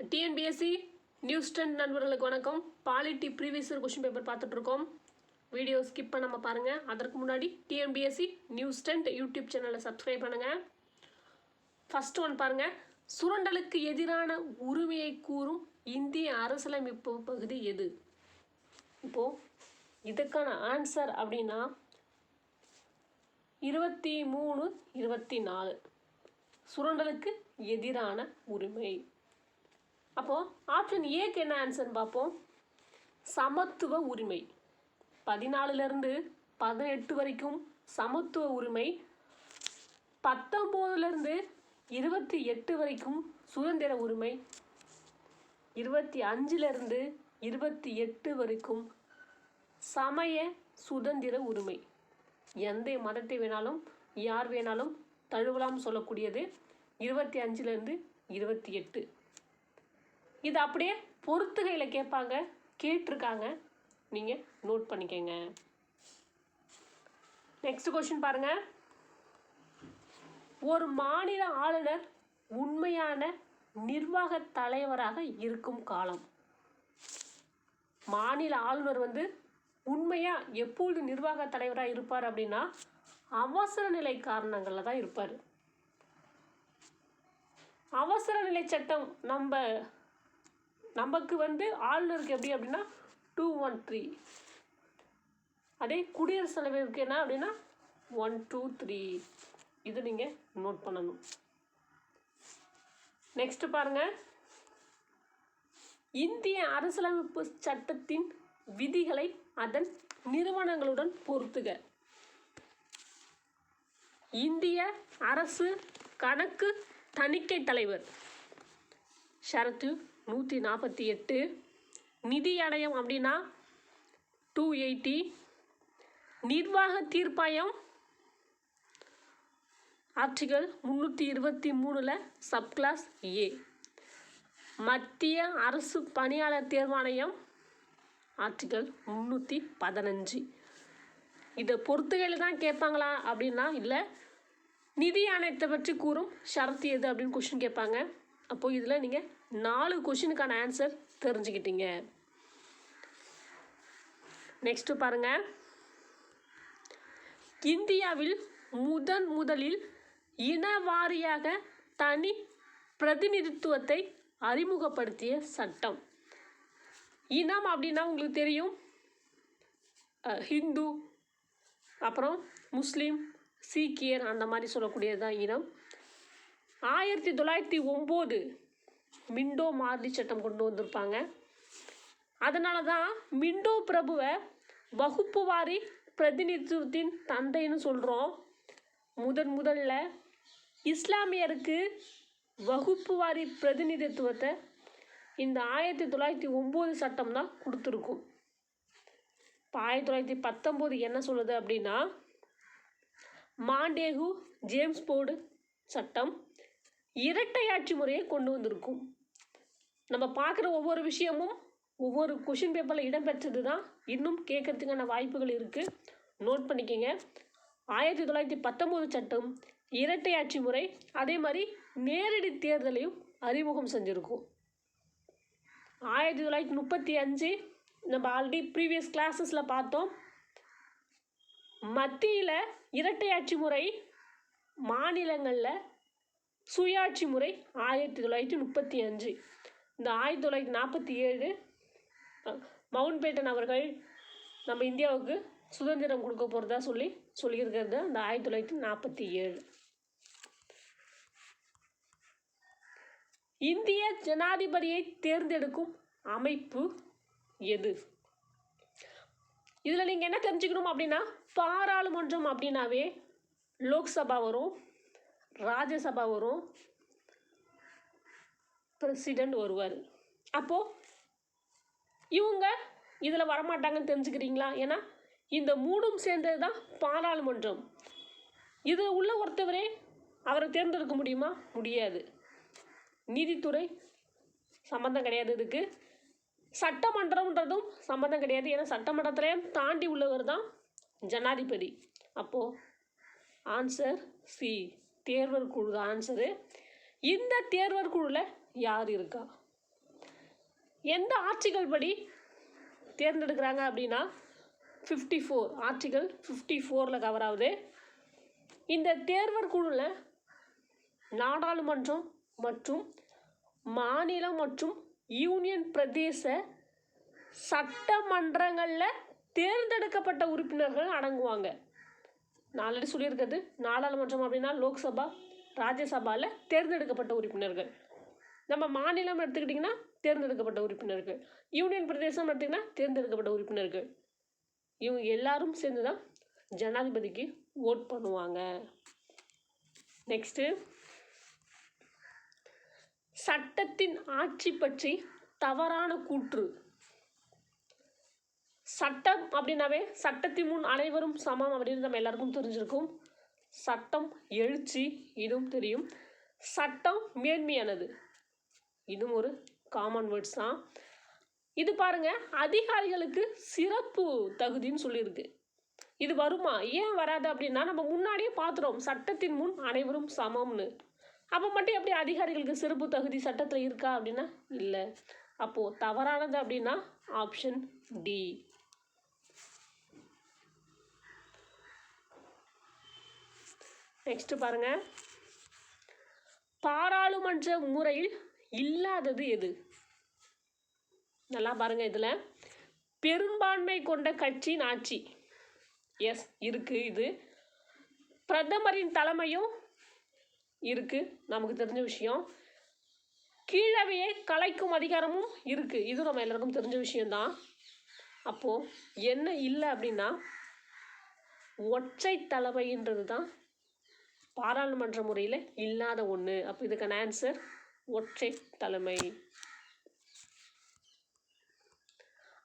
TNPSC news ten நண்பர்களுக்கு வணக்கம். Polity previous question paper பார்த்துட்ருக்கோம். வீடியோ ஸ்கிப் பண்ணாமல் பாருங்கள் அதற்கு முன்னாடி டிஎன்பிஎஸ்சி நியூஸ் டென் யூடியூப் சேனலை சப்ஸ்கிரைப் பண்ணுங்கள் ஃபர்ஸ்ட் ஒன் பாருங்கள் சுரண்டலுக்கு எதிரான உரிமையை கூறும் இந்திய அரசியலமைப்பு பகுதி எது? இப்போது இதுக்கான ஆன்சர் அப்படின்னா இருபத்தி மூணு இருபத்தி நாலு. சுரண்டலுக்கு எதிரான உரிமை. அப்போது ஆப்ஷன் ஏக்கு என்ன ஆன்சர்னு பார்ப்போம். சமத்துவ உரிமை. பதினாலுலேருந்து பதினெட்டு வரைக்கும் சமத்துவ உரிமை. பத்தொம்போதுலேருந்து இருபத்தி எட்டு வரைக்கும் சுதந்திர உரிமை. இருபத்தி அஞ்சுலேருந்து இருபத்தி எட்டு வரைக்கும் சமய சுதந்திர உரிமை. எந்த மதத்தை வேணாலும் யார் வேணாலும் தழுவலாம் சொல்லக்கூடியது. இருபத்தி அஞ்சுலேருந்து இருபத்தி எட்டு. இது அப்படியே பொறுத்துகையில் கேட்பாங்க. கேட்டிருக்காங்க. நீங்கள் நோட் பண்ணிக்கங்க. நெக்ஸ்ட் கொஷின் பாருங்கள் ஒரு மாநில ஆளுநர் உண்மையான நிர்வாக தலைவராக இருக்கும் காலம். மாநில ஆளுநர் வந்து உண்மையாக எப்பொழுது நிர்வாக தலைவராக இருப்பார் அப்படின்னா அவசர நிலை காரணங்களில் தான் இருப்பார். அவசர நிலை சட்டம் நம்ம நமக்கு வந்து ஆளுநருக்கு எப்படி அப்படின்னா டூ ஒன் த்ரீ அதே குடியரசுத் தலைவருக்கு என்ன அப்படின்னா ஒன் டூ த்ரீ இது நீங்கள் நோட் பண்ணணும். நெக்ஸ்ட் பாருங்க. இந்திய அரசியலமைப்பு சட்டத்தின் விதிகளை அதன் நிறுவனங்களுடன் பொருத்துக. இந்திய அரசு கணக்கு தணிக்கை தலைவர். ஷரத்து நூற்றி நாற்பத்தி எட்டு நிதி அடையம் அப்படின்னா டூ எயிட்டி நிர்வாக தீர்ப்பாயம் ஆர்டிகல் முந்நூற்றி இருபத்தி மூணில் சப்கிளாஸ் ஏ. மத்திய அரசு பணியாளர் தேர்வாணையம் ஆர்டிகல் முந்நூற்றி பதினஞ்சு இதை பொறுத்துகையில் தான் கேட்பாங்களா அப்படின்னா இல்லை நிதி ஆணையத்தை பற்றி கூறும் ஷரத்து எது அப்படின்னு கொஷின் கேட்பாங்க. அப்போது இதில் நீங்கள் நாலு கொஷினுக்கான ஆன்சர் தெரிஞ்சுக்கிட்டீங்க. நெக்ஸ்ட் பாருங்க. இந்தியாவில் முதன் முதலில் இன வாரியாக தனி பிரதிநிதித்துவத்தை அறிமுகப்படுத்திய சட்டம். இனம் அப்படின்னா உங்களுக்கு தெரியும். ஹிந்து அப்புறம் முஸ்லீம் சீக்கியர் அந்த மாதிரி சொல்லக்கூடியது தான் இனம். ஆயிரத்தி தொள்ளாயிரத்தி ஒம்பது மிண்டோ மார்லி சட்டம் கொண்டு வந்திருப்பாங்க. அதனால தான் மிண்டோ பிரபுவை வகுப்பு வாரி பிரதிநிதித்துவத்தின் தந்தைன்னு சொல்கிறோம் முதன் முதல்ல இஸ்லாமியருக்கு வகுப்பு வாரி பிரதிநிதித்துவத்தை இந்த ஆயிரத்தி தொள்ளாயிரத்தி ஒம்பது சட்டம் தான் கொடுத்துருக்கும். இப்போ ஆயிரத்தி தொள்ளாயிரத்தி பத்தொம்போது என்ன சொல்லுது அப்படின்னா மாண்டேகு ஜேம்ஸ் போர்டு சட்டம். இரட்டையாட்சி முறையை கொண்டு வந்திருக்கும். நம்ம பார்க்குற ஒவ்வொரு விஷயமும் ஒவ்வொரு கொஷின் பேப்பரில் இடம்பெற்றது தான் இன்னும் கேட்கறதுக்கான வாய்ப்புகள் இருக்குது நோட் பண்ணிக்கோங்க. ஆயிரத்தி தொள்ளாயிரத்தி பத்தொம்போது சட்டம் இரட்டையாட்சி முறை அதே மாதிரி நேரடி தேர்தலையும் அறிமுகம் செஞ்சுருக்கும். ஆயிரத்தி தொள்ளாயிரத்தி முப்பத்தி அஞ்சு நம்ம ஆல்ரெடி ப்ரீவியஸ் கிளாஸஸில் பார்த்தோம். மத்தியில் இரட்டையாட்சி முறை மாநிலங்களில் சுயாட்சி முறை ஆயிரத்தி தொள்ளாயிரத்தி முப்பத்தி அஞ்சு. இந்த ஆயிரத்தி தொள்ளாயிரத்தி நாற்பத்தி ஏழு மவுண்ட் பேட்டன் அவர்கள் நம்ம இந்தியாவுக்கு சுதந்திரம் கொடுக்க போகிறதா சொல்லி சொல்லியிருக்கிறது தான் இந்த ஆயிரத்தி தொள்ளாயிரத்தி நாற்பத்தி ஏழு. இந்திய ஜனாதிபதியை தேர்ந்தெடுக்கும் அமைப்பு எது? இதில் நீங்கள் என்ன தெரிஞ்சுக்கணும் அப்படின்னா பாராளுமன்றம் அப்படின்னாவே லோக்சபா வரும் ராஜ்யசபா வரும். பிரசிடெண்ட் வருவார். அப்போது இவங்க இதில் வரமாட்டாங்கன்னு தெரிஞ்சுக்கிறீங்களா? ஏன்னா இந்த மூடும் சேர்ந்தது தான் பாராளுமன்றம். இது உள்ள ஒருத்தவரே அவரை தேர்ந்தெடுக்க முடியுமா? முடியாது. நீதித்துறை சம்மந்தம் கிடையாது இதுக்கு. சட்டமன்றம்ன்றதும் சம்மந்தம் கிடையாது. ஏன்னா சட்டமன்றத்திலையும் தாண்டி உள்ளவர் தான் ஜனாதிபதி. அப்போது ஆன்சர் சி தேர்வர் குழு தான் ஆன்சரு இந்த தேர்வர் குழுவில் யார் இருக்கா? எந்த ஆட்சிகள் படி தேர்ந்தெடுக்கிறாங்க அப்படின்னா ஃபிஃப்டி ஃபோர் ஆர்டிகல் ஃபிஃப்டி ஃபோரில் கவர் ஆகுது. இந்த தேர்வர் குழுவில் நாடாளுமன்றம் மற்றும் மாநிலம் மற்றும் யூனியன் பிரதேச சட்டமன்றங்களில் தேர்ந்தெடுக்கப்பட்ட உறுப்பினர்கள் அடங்குவாங்க. நாலடி சொல்லியிருக்கிறது நாடாளுமன்றம் அப்படின்னா லோக்சபா ராஜ்யசபாவில் தேர்ந்தெடுக்கப்பட்ட உறுப்பினர்கள். நம்ம மாநிலம் எடுத்துக்கிட்டிங்கன்னா தேர்ந்தெடுக்கப்பட்ட உறுப்பினர்கள். யூனியன் பிரதேசம் எடுத்திங்கன்னா தேர்ந்தெடுக்கப்பட்ட உறுப்பினர்கள். இவங்க எல்லாரும் சேர்ந்து தான் ஜனாதிபதிக்கு ஓட் பண்ணுவாங்க. நெக்ஸ்ட்டு சட்டத்தின் ஆட்சி பற்றி தவறான கூற்று. சட்டம் அப்படின்னாவே சட்டத்தின் முன் அனைவரும் சமம் அப்படின்னு நம்ம எல்லாருக்கும் தெரிஞ்சிருக்கும். சட்டம் எழுச்சி இதுவும் தெரியும். சட்டம் மேன்மையானது. இதுவும் ஒரு காமன் வேர்ட்ஸ் தான். இது பாருங்க அதிகாரிகளுக்கு சிறப்பு தகுதின்னு சொல்லியிருக்கு. இது வருமா? ஏன் வராது அப்படின்னா நம்ம முன்னாடியே பார்த்துறோம் சட்டத்தின் முன் அனைவரும் சமம்னு. அப்போ மட்டும் எப்படி அதிகாரிகளுக்கு சிறப்பு தகுதி சட்டத்தில் இருக்கா அப்படின்னா இல்லை. அப்போது தவறானது அப்படின்னா ஆப்ஷன் டி நெக்ஸ்ட் பாருங்க. பாராளுமன்ற முறையில் இல்லாதது எது? நல்லா பாருங்க இதில். பெரும்பான்மை கொண்ட கட்சியின் ஆட்சி. எஸ் இருக்கு இது. பிரதமரின் தலைமையும் இருக்கு நமக்கு தெரிஞ்ச விஷயம். கீழவையை கலைக்கும் அதிகாரமும் இருக்கு. இது நம்ம எல்லாருக்கும் தெரிஞ்ச விஷயம்தான். அப்போது என்ன இல்லை அப்படின்னா ஒற்றை தலைமைன்றது தான் பாராளுமன்ற முறையில் இல்லாத ஒன்று அப்போ இதுக்கான ஆன்சர் ஒற்றை தலைமை.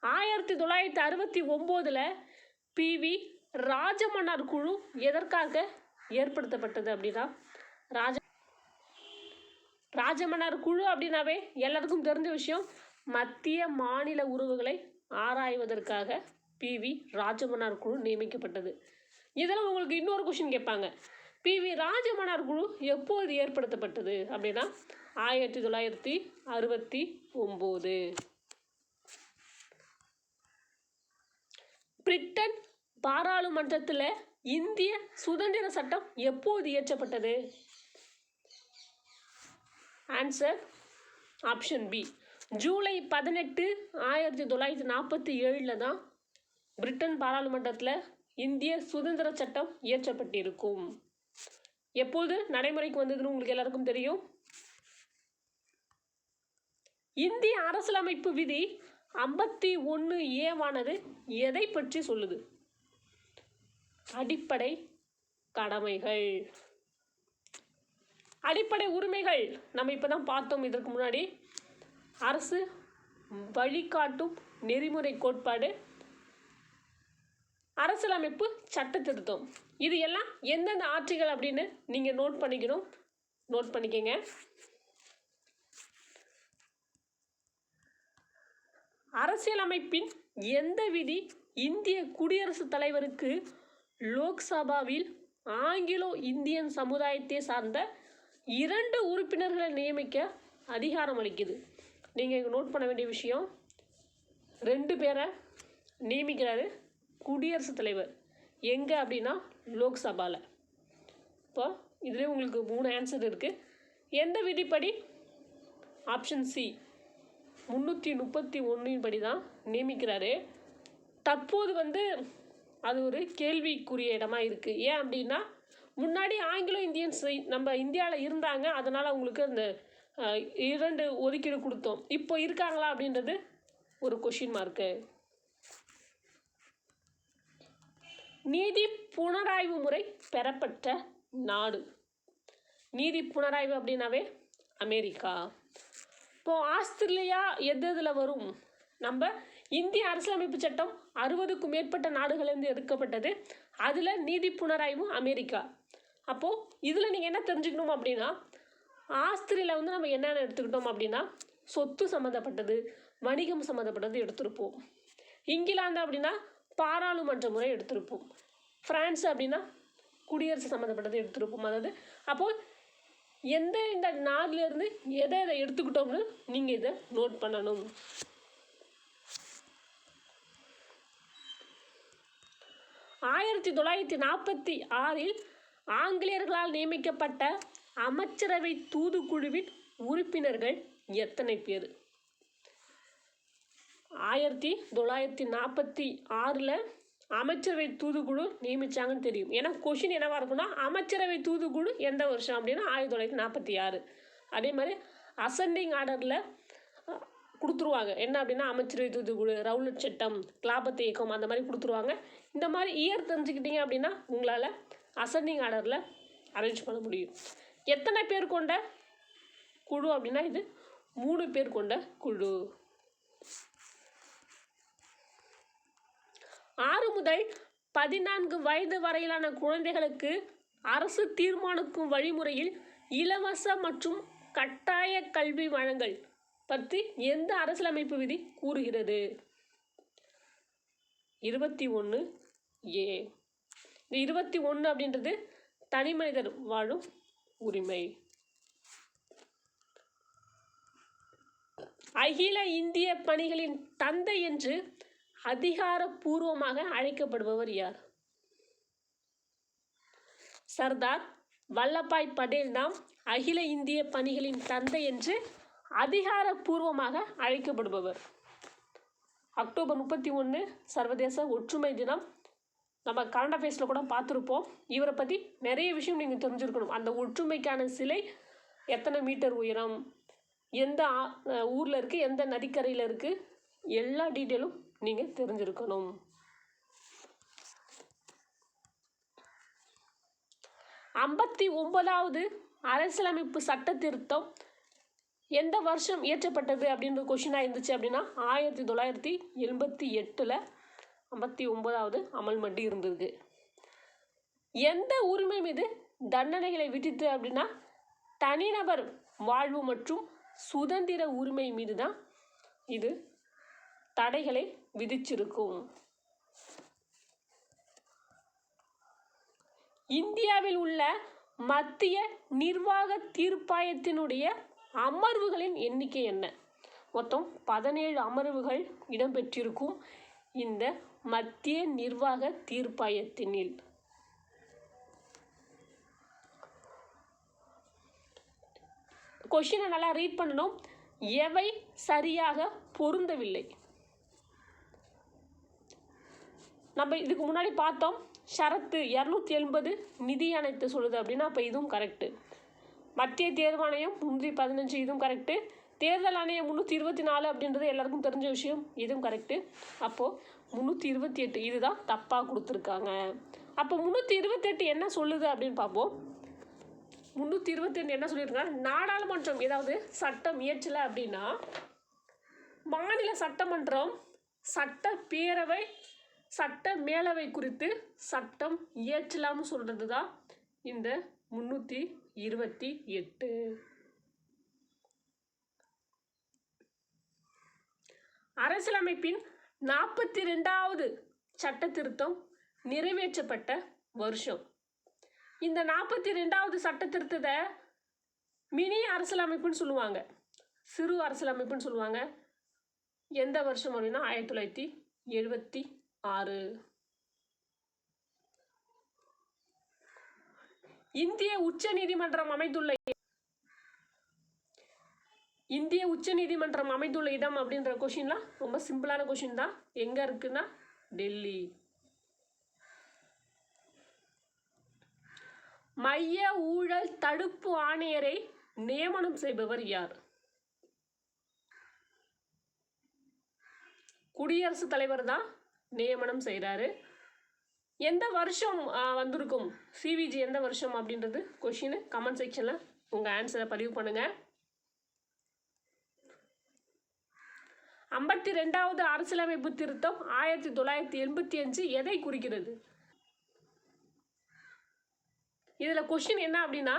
ஆயிரத்தி தொள்ளாயிரத்தி அறுபத்தி ஒம்போதில் பிவி ராஜமன்னார் குழு எதற்காக ஏற்படுத்தப்பட்டது அப்படின்னா ராஜ ராஜமன்னார் குழு அப்படின்னாவே எல்லாருக்கும் தெரிஞ்ச விஷயம். மத்திய மாநில உறவுகளை ஆராய்வதற்காக பிவி ராஜமன்னார் குழு நியமிக்கப்பட்டது. இதில் உங்களுக்கு இன்னொரு கொஷின் கேட்பாங்க. பிவி ராஜமன்னார் குழு எப்போது ஏற்படுத்தப்பட்டது அப்படின்னா ஆயிரத்தி தொள்ளாயிரத்தி அறுபத்தி ஒம்பது. பிரிட்டன் பாராளுமன்றத்தில் இந்திய சுதந்திர சட்டம் எப்போது இயற்றப்பட்டது? Answer option B. ஜூலை பதினெட்டு ஆயிரத்தி தொள்ளாயிரத்தி நாற்பத்தி ஏழில் தான் பிரிட்டன் பாராளுமன்றத்தில் இந்திய சுதந்திர சட்டம் இயற்றப்பட்டிருக்கும். எப்போது நடைமுறைக்கு வந்ததுன்னு உங்களுக்கு எல்லாருக்கும் தெரியும்? இந்திய அரசியலமைப்பு விதி ஐம்பத்தி ஒன்று ஏவானது எதை பற்றி சொல்லுது? அடிப்படை கடமைகள். அடிப்படை உரிமைகள். நம்ம இப்போ தான் பார்த்தோம் இதற்கு முன்னாடி. அரசு வழிகாட்டும் நெறிமுறை கோட்பாடு. அரசியலமைப்பு சட்ட திருத்தம். இது எல்லாம் எந்தெந்த ஆட்சிகள் அப்படின்னு நீங்கள் நோட் பண்ணிக்கணும். நோட் பண்ணிக்கங்க. அரசியலமைப்பின் எந்த விதி இந்திய குடியரசுத் தலைவருக்கு லோக்சபாவில் ஆங்கிலோ இந்தியன் சமுதாயத்தை சார்ந்த இரண்டு உறுப்பினர்களை நியமிக்க அதிகாரம் அளிக்குது. நீங்கள் இங்கே நோட் பண்ண வேண்டிய விஷயம் ரெண்டு பேரை நியமிக்கிறாரு குடியரசுத் தலைவர். எங்கே அப்படின்னா லோக்சபாவில் இப்போ இதுலேயே உங்களுக்கு மூணு ஆன்சர் இருக்குது எந்த விதிப்படி? ஆப்ஷன் சி முந்நூற்றி முப்பத்தி ஒன்றின் படி தான் நியமிக்கிறாரு. தற்போது வந்து அது ஒரு கேள்விக்குரிய இடமா இருக்குது ஏன் அப்படின்னா முன்னாடி ஆங்கிலோ இந்தியன்ஸ் நம்ம இந்தியாவில் இருந்தாங்க. அதனால் அவங்களுக்கு அந்த இரண்டு ஒதுக்கீடு கொடுத்தோம். இப்போ இருக்காங்களா அப்படின்றது ஒரு கொஷின் மார்க்கு நீதி புனராய்வு முறை பெறப்பட்ட நாடு. நீதி புனராய்வு அப்படின்னாவே அமெரிக்கா. இப்போ ஆஸ்திரேலியா எது இதில் வரும்? நம்ம இந்திய அரசியலமைப்பு சட்டம் அறுபதுக்கும் மேற்பட்ட நாடுகள்லேருந்து எடுக்கப்பட்டது. அதில் நீதி புனராய்வு அமெரிக்கா. அப்போது இதில் நீங்கள் என்ன தெரிஞ்சுக்கணும் அப்படின்னா ஆஸ்திரேலியா வந்து நம்ம என்னென்ன எடுத்துக்கிட்டோம் அப்படின்னா சொத்து சம்மந்தப்பட்டது வணிகம் சம்மந்தப்பட்டது எடுத்திருப்போம். இங்கிலாந்து அப்படின்னா பாராளுமன்ற முறை எடுத்திருப்போம். ஃப்ரான்ஸ் அப்படின்னா குடியரசு சம்மந்தப்பட்டது எடுத்திருப்போம். அதாவது அப்போது எந்த இந்த நாள்லேருந்து எதை எதை எடுத்துக்கிட்டோம்னு நீங்கள் இதை நோட் பண்ணணும். ஆயிரத்தி தொள்ளாயிரத்தி நாற்பத்தி ஆறில் ஆங்கிலேயர்களால் நியமிக்கப்பட்ட அமைச்சரவை தூதுக்குழுவின் உறுப்பினர்கள் எத்தனை பேர்? ஆயிரத்தி தொள்ளாயிரத்தி நாற்பத்தி ஆறில் அமைச்சரவை தூதுக்குழு நியமித்தாங்கன்னு தெரியும். ஏன்னா கொஷின் என்னவாக இருக்குன்னா அமைச்சரவை தூதுக்குழு எந்த வருஷம் அப்படின்னா ஆயிரத்தி தொள்ளாயிரத்தி நாற்பத்தி ஆறு. அதே மாதிரி அசெண்டிங் ஆர்டரில் கொடுத்துருவாங்க. என்ன அப்படின்னா அமைச்சரவை தூதுக்குழு ரவுலட் சட்டம் கிளாபத்து இயக்கம் அந்த மாதிரி கொடுத்துருவாங்க. இந்த மாதிரி இயர் தெரிஞ்சுக்கிட்டீங்க அப்படின்னா உங்களால் அசெண்டிங் ஆர்டரில் அரேஞ்ச் பண்ண முடியும். எத்தனை பேர் கொண்ட குழு அப்படின்னா இது மூணு பேர் கொண்ட குழு. ஆறு முதல் பதினான்கு வயது வரையிலான குழந்தைகளுக்கு அரசு தீர்மானிக்கும் வழிமுறையில் இலவச மற்றும் கட்டாய கல்வி வழங்கல் பற்றி எந்த அரசியலமைப்பு விதி கூறுகிறது? இருபத்தி ஒன்று ஏ. இந்த இருபத்தி ஒன்று அப்படின்றது தனி மனிதர் வாழும் உரிமை. அகில இந்திய பணிகளின் தந்தை என்று அதிகாரப்பூர்வமாக அழைக்கப்படுபவர் யார்? சர்தார் வல்லபாய் படேல் தான் அகில இந்திய பணிகளின் தந்தை என்று அதிகாரப்பூர்வமாக அழைக்கப்படுபவர். அக்டோபர் முப்பத்தி ஒன்று சர்வதேச ஒற்றுமை தினம். நம்ம கரண்ட் அஃபேர்ஸில் கூட பார்த்துருப்போம். இவரை பற்றி நிறைய விஷயம் நீங்கள் தெரிஞ்சிருக்கணும். அந்த ஒற்றுமைக்கான சிலை எத்தனை மீட்டர் உயரம்? எந்த ஊரில் இருக்குது எந்த நதிக்கரையில் இருக்குது எல்லா டீட்டெயிலும் நீங்கள் தெரிஞ்சிருக்கணும். ஐம்பத்தி ஒன்பதாவது அரசியலமைப்பு சட்ட திருத்தம். எந்த வருஷம் இயற்றப்பட்டது அப்படின்ற கொஷினாக இருந்துச்சு அப்படின்னா ஆயிரத்தி தொள்ளாயிரத்தி எண்பத்தி எட்டில் ஐம்பத்தி ஒன்பதாவது அமல் மட்டி இருந்திருக்கு எந்த உரிமை மீது தண்டனைகளை விதித்து அப்படின்னா தனிநபர் வாழ்வு மற்றும் சுதந்திர உரிமை மீது தான் இது தடைகளை விதிச்சிருக்கும். இந்தியாவில் உள்ள மத்திய நிர்வாக தீர்ப்பாயத்தினுடைய அமர்வுகளின் எண்ணிக்கை என்ன? மொத்தம் பதினேழு அமர்வுகள் இடம்பெற்றிருக்கும் இந்த மத்திய நிர்வாக தீர்ப்பாயத்தினில். கொஷினை நல்லா ரீட் பண்ணணும். எவை சரியாக பொருந்தவில்லை? நம்ம இதுக்கு முன்னாடி பார்த்தோம் ஷரத்து இரநூத்தி எண்பது நிதி அனைத்து சொல்லுது அப்படின்னா அப்போ இதுவும் கரெக்டு மத்திய தேர்வாணையம் முந்நூற்றி பதினஞ்சு இதுவும் கரெக்டு தேர்தல் ஆணையம் முந்நூற்றி இருபத்தி நாலு அப்படின்றது எல்லாருக்கும் தெரிஞ்ச விஷயம் இதுவும் கரெக்டு அப்போது முந்நூற்றி இருபத்தி எட்டு இதுதான் தப்பாக கொடுத்துருக்காங்க. அப்போ முந்நூற்றி இருபத்தெட்டு என்ன சொல்லுது அப்படின்னு பார்ப்போம். முந்நூற்றி இருபத்தெட்டு என்ன சொல்லியிருக்காங்க? நாடாளுமன்றம் ஏதாவது சட்டம் இயற்றலை அப்படின்னா மாநில சட்டமன்றம் சட்டப்பேரவை சட்ட மேலவை குறித்து சட்டம் இயற்றலாம்னு சொல்கிறது தான் இந்த முந்நூற்றி இருபத்தி எட்டு. அரசியலமைப்பின் நாற்பத்தி ரெண்டாவது சட்ட திருத்தம் நிறைவேற்றப்பட்ட வருஷம். இந்த நாற்பத்தி ரெண்டாவது சட்ட திருத்தத்தை மினி அரசியலமைப்புன்னு சொல்லுவாங்க. சிறு அரசியலமைப்புன்னு சொல்லுவாங்க. எந்த வருஷம் அப்படின்னா? ஆயிரத்தி தொள்ளாயிரத்தி எழுபத்தி ஆறு. இந்திய உச்ச நீதிமன்றம் அமைந்துள்ள இந்திய உச்ச நீதிமன்றம் அமைந்துள்ள இடம் அப்படின்ற கொஷின்லாம் ரொம்ப சிம்பிளான கொஷின் தான். எங்க இருக்குன்னா டெல்லி. மைய ஊழல் தடுப்பு ஆணையரை நியமனம் செய்பவர் யார்? குடியரசுத் தலைவர் தான் நியமனம் செய்கிறாரு எந்த வருஷம் வந்திருக்கும்? சிவிஜி எந்த வருஷம் அப்படின்றது கொஷின் கமெண்ட் செக்ஷனில் உங்கள் ஆன்சரை பதிவு பண்ணுங்கள் ஐம்பத்தி ரெண்டாவது அரசியலமைப்பு திருத்தம் ஆயிரத்தி தொள்ளாயிரத்தி எண்பத்தி அஞ்சு எதை குறிக்கிறது? இதில் கொஷின் என்ன அப்படின்னா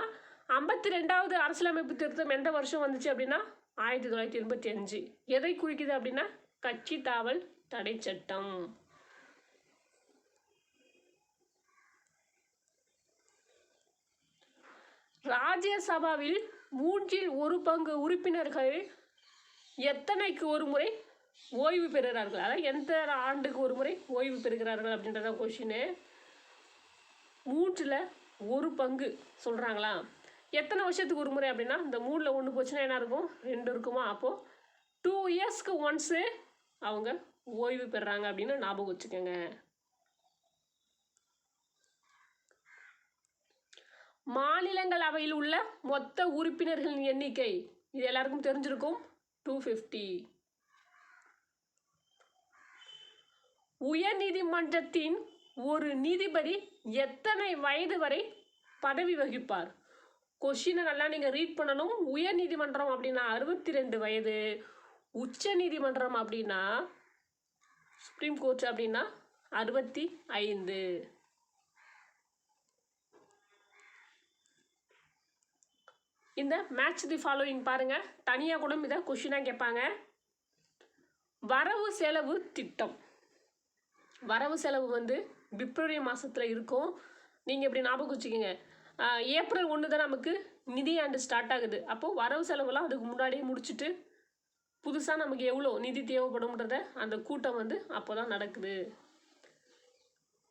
ஐம்பத்தி ரெண்டாவது அரசியலமைப்பு திருத்தம் எந்த வருஷம் வந்துச்சு அப்படின்னா ஆயிரத்தி தொள்ளாயிரத்தி எண்பத்தி அஞ்சு. எதை குறிக்குது அப்படின்னா கட்சி தாவல் தடை சட்டம். ராஜ்யசபாவில் மூன்றில் ஒரு பங்கு உறுப்பினர்கள் எத்தனைக்கு ஒரு முறை ஓய்வு பெறுகிறார்கள்? அதாவது எந்த ஆண்டுக்கு ஒரு முறை ஓய்வு பெறுகிறார்கள் அப்படின்றத கொஷினு மூன்றில் ஒரு பங்கு சொல்கிறாங்களா எத்தனை வருஷத்துக்கு ஒரு முறை அப்படின்னா இந்த மூணில் ஒன்று போச்சுன்னா என்ன இருக்கும்? ரெண்டு இருக்குமா? அப்போது டூ இயர்ஸ்க்கு ஒன்ஸு அவங்க ஓய்வு பெறுறாங்க அப்படின்னு ஞாபகம் வச்சுக்கோங்க. மாநிலங்களவையில் உள்ள மொத்த உறுப்பினர்களின் எண்ணிக்கை. இது எல்லாருக்கும் தெரிஞ்சிருக்கும். டூ ஃபிஃப்டி உயர்நீதிமன்றத்தின் ஒரு நீதிபதி எத்தனை வயது வரை பதவி வகிப்பார்? கொஷினை நல்லா நீங்கள் ரீட் பண்ணணும். உயர் நீதிமன்றம் அப்படின்னா அறுபத்தி ரெண்டு வயது. உச்ச நீதிமன்றம் அப்படின்னா சுப்ரீம் கோர்ட் அப்படின்னா அறுபத்தி ஐந்து. இந்த மேட்ச் தி ஃபாலோயிங் பாருங்கள் தனியாக கூட இதை கொஷினாக கேட்பாங்க. வரவு செலவு திட்டம். வரவு செலவு வந்து பிப்ரவரி மாதத்தில் இருக்கும். நீங்கள் இப்படி ஞாபகம் வச்சுக்கோங்க. ஏப்ரல் ஒன்று தான் நமக்கு நிதியாண்டு ஸ்டார்ட் ஆகுது. அப்போது வரவு செலவுலாம் அதுக்கு முன்னாடியே முடிச்சுட்டு புதுசாக நமக்கு எவ்வளோ நிதி தேவைப்படும்ன்றத அந்த கூட்டம் வந்து அப்போ தான் நடக்குது.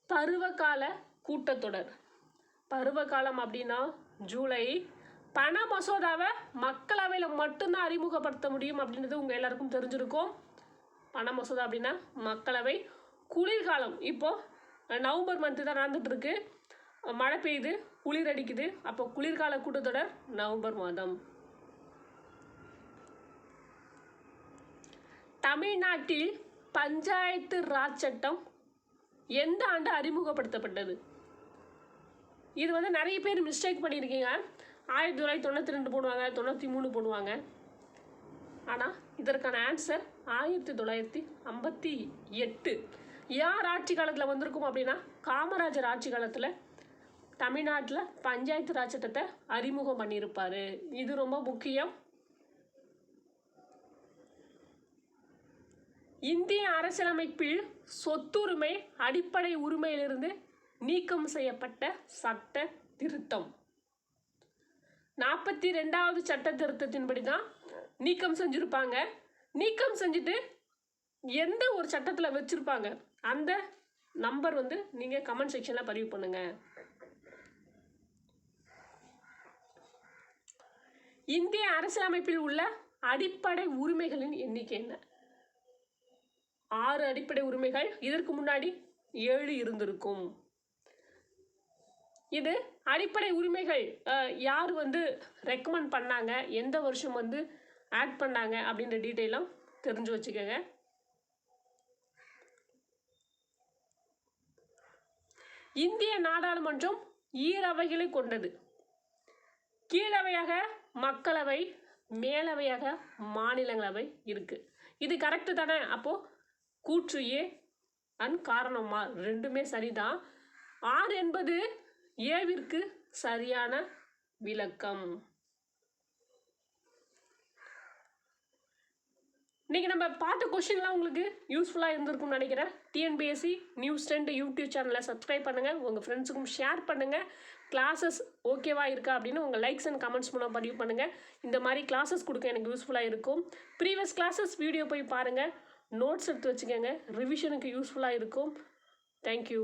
பருவகால கூட்டத்தொடர். பருவகாலம் அப்படின்னா ஜூலை பண மசோதாவை மக்களவையில் மட்டும்தான் அறிமுகப்படுத்த முடியும் அப்படின்றது உங்கள் எல்லாருக்கும் தெரிஞ்சிருக்கும். பண மசோதா அப்படின்னா மக்களவை குளிர்காலம். இப்போது நவம்பர் மந்த்து தான் நடந்துகிட்ருக்கு மழை பெய்யுது குளிர் அடிக்குது. அப்போ குளிர்கால கூட்டத்தொடர் நவம்பர் மாதம். தமிழ்நாட்டில் பஞ்சாயத்து ராஜ் சட்டம் எந்த ஆண்டு அறிமுகப்படுத்தப்பட்டது? இது வந்து நிறைய பேர் மிஸ்டேக் பண்ணியிருக்கீங்க. ஆயிரத்தி தொள்ளாயிரத்தி தொண்ணூற்றி ரெண்டு போடுவாங்க தொண்ணூற்றி மூணு போடுவாங்க. ஆனால் இதற்கான ஆன்சர் ஆயிரத்தி தொள்ளாயிரத்தி ஐம்பத்தி எட்டு. யார் ஆட்சி காலத்தில் வந்திருக்கும் அப்படின்னா காமராஜர் ஆட்சி காலத்தில் தமிழ்நாட்டில் பஞ்சாயத்து ராஜ் சட்டத்தை அறிமுகம் பண்ணியிருப்பார். இது ரொம்ப முக்கியம். இந்திய அரசியலமைப்பில் சொத்துரிமை அடிப்படை உரிமையிலிருந்து நீக்கம் செய்யப்பட்ட சட்ட திருத்தம். நாற்பத்தி ரெண்டாவது சட்ட திருத்தத்தின்படி தான் நீக்கம் செஞ்சுருப்பாங்க. நீக்கம் செஞ்சுட்டு எந்த ஒரு சட்டத்தில் வச்சுருப்பாங்க அந்த நம்பர் வந்து நீங்கள் கமெண்ட் செக்ஷனில் பதிவு பண்ணுங்கள் இந்திய அரசியலமைப்பில் உள்ள அடிப்படை உரிமைகளின் எண்ணிக்கை என்ன? ஆறு அடிப்படை உரிமைகள் இதற்கு முன்னாடி ஏழு இருந்திருக்கும். இது அடிப்படை உரிமைகள் யார் வந்து ரெக்கமெண்ட் பண்ணாங்க எந்த வருஷம் வந்து ஆட் பண்ணாங்க அப்படின்ற டீட்டெயிலும் தெரிஞ்சு வச்சுக்கோங்க. இந்திய நாடாளுமன்றம் ஈரவைகளை கொண்டது. கீழவையாக மக்களவை மேலவையாக மாநிலங்களவை இருக்கு. இது கரெக்டு தானே? அப்போது கூற்று ஏ அண்ட் காரணமா ரெண்டுமே சரிதான். ஆறு என்பது ஏவிற்கு சரியான விளக்கம். இன்னைக்கு நம்ம பார்த்த கொஷின்லாம் உங்களுக்கு யூஸ்ஃபுல்லாக இருந்திருக்கும்னு நினைக்கிறேன். டிஎன்பிஎஸ்சி நியூஸ் டென்ட் யூடியூப் சேனலை சப்ஸ்கிரைப் பண்ணுங்கள் உங்கள் ஃப்ரெண்ட்ஸுக்கும் ஷேர் பண்ணுங்கள் கிளாஸஸ் ஓகேவா இருக்கா அப்படின்னு உங்கள் லைக்ஸ் அண்ட் கமெண்ட்ஸ் மூலம் பதிவு பண்ணுங்கள் இந்த மாதிரி கிளாஸஸ் கொடுக்க எனக்கு யூஸ்ஃபுல்லாக இருக்கும். ப்ரீவியஸ் கிளாஸஸ் வீடியோ போய் பாருங்கள் நோட்ஸ் எடுத்து வச்சுக்கோங்க. ரிவிஷனுக்கு யூஸ்ஃபுல்லாக இருக்கும். தேங்க்யூ